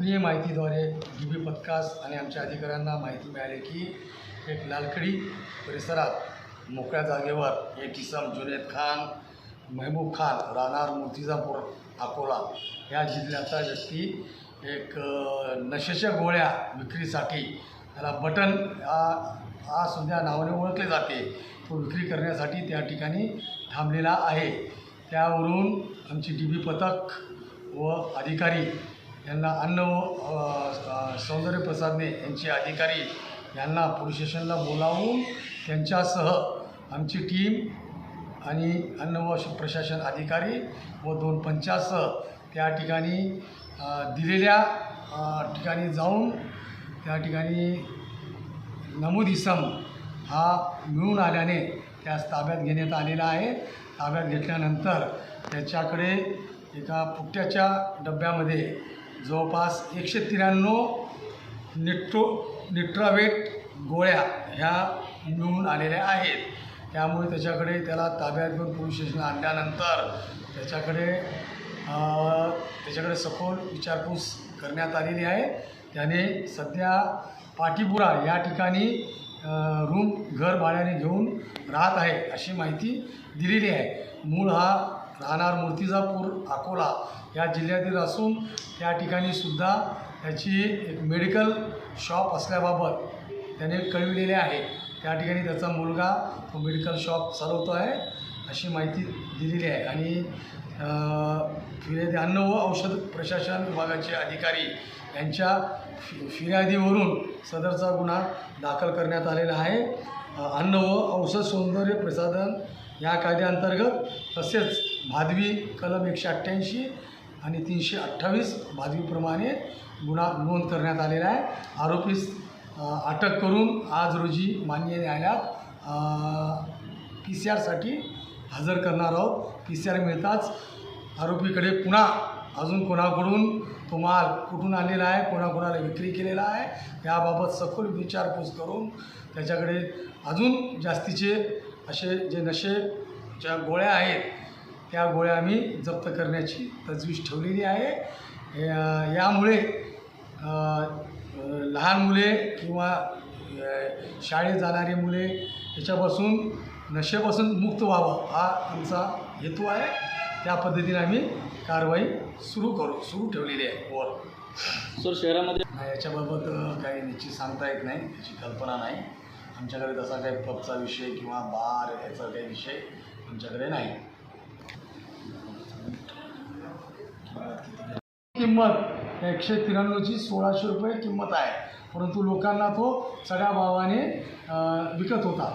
गोपनीय माहितीद्वारे डी बी पथकास आणि आमच्या अधिकाऱ्यांना माहिती मिळाली की एक लालखडी परिसरात मोकळ्या जागेवर एक इसम जुनेद खान महबूब खान राहणार मूर्तिजापूर अकोला या जिल्ह्याचा व्यक्ती एक नशेच्या गोळ्या विक्रीसाठी त्याला बटन हा हा सुद्धा नावाने ओळखले जाते. तो विक्री करण्यासाठी त्या ठिकाणी थांबलेला आहे. त्यावरून आमची डी बी पथक व अधिकारी यांना अन्न व सौंदर्य प्रसादने यांचे अधिकारी यांना पोलीस स्टेशनला बोलावून त्यांच्यासह आमची टीम आणि अन्न व प्रशासन अधिकारी व दोन पंचासह त्या ठिकाणी दिलेल्या ठिकाणी जाऊन त्या ठिकाणी नमूद इसम हा मिळून आल्याने त्यास ताब्यात घेण्यात आलेला आहे. ताब्यात घेतल्यानंतर त्याच्याकडे एका पुट्ट्याच्या डब्यामध्ये जवळपास एकशे त्र्याण्णव निट्रो निट्रावेट गोळ्या ह्या मिळून आलेल्या आहेत. त्यामुळे त्याच्याकडे त्याला ताब्यात घेऊन पोलीस स्टेशनला आणल्यानंतर त्याच्याकडे त्याच्याकडे सखोल विचारपूस करण्यात आलेली आहे. त्याने सध्या पाटीपुरा या ठिकाणी रूम घर भाड्याने घेऊन राहत आहे अशी माहिती दिलेली आहे. मूळ हा राहणार मूर्तिजापूर अकोला या जिल्ह्यातील असून त्या ठिकाणी सुद्धा त्याची एक मेडिकल शॉप असल्याबाबत त्याने कळविलेले आहे. त्या ठिकाणी त्याचा मुलगा तो मेडिकल शॉप चालवतो आहे अशी माहिती दिलेली आहे. आणि फिर्यादी अन्न व औषध प्रशासन विभागाचे अधिकारी यांच्या फि फिर्यादीवरून सदरचा गुन्हा दाखल करण्यात आलेला आहे. अन्न व औषध सौंदर्य प्रसाधन या कायद्याअंतर्गत तसेच भादवी कलम एकशे अठ्ठ्याऐंशी आणि तीनशे अठ्ठावीस भादवीप्रमाणे गुन्हा नोंद करण्यात आलेला आहे. आरोपीस अटक करून आज रोजी माननीय न्यायालयात पी सी आरसाठी हजर करणार आहोत. पी सी आर मिळताच आरोपीकडे पुन्हा अजून कोणाकडून तो माल कुठून आलेला आहे कोणाकोणाला विक्री केलेला आहे याबाबत सखोल विचारपूस करून त्याच्याकडे अजून जास्तीचे असे जे नशेच्या गोळ्या आहेत त्या गोळ्या आम्ही जप्त करण्याची तजवीज ठेवलेली आहे. यामुळे लहान मुले किंवा शाळेत जाणारी मुले याच्यापासून नशेपासून मुक्त व्हावं हा आमचा हेतू आहे. त्या पद्धतीने आम्ही कारवाई सुरू करू सुरू ठेवलेली आहे. वर. सर शहरामध्ये याच्याबाबत काही निश्चित सांगता येत नाही त्याची कल्पना नाही. आमच्याकडे तसा काही पबचा विषय किंवा बार याचा काही विषय आमच्याकडे नाही. किंमत एकशे त्र्याण्णवची सोळाशे रुपये किंमत आहे. परंतु लोकांना तो चढ्या भावाने विकत होता.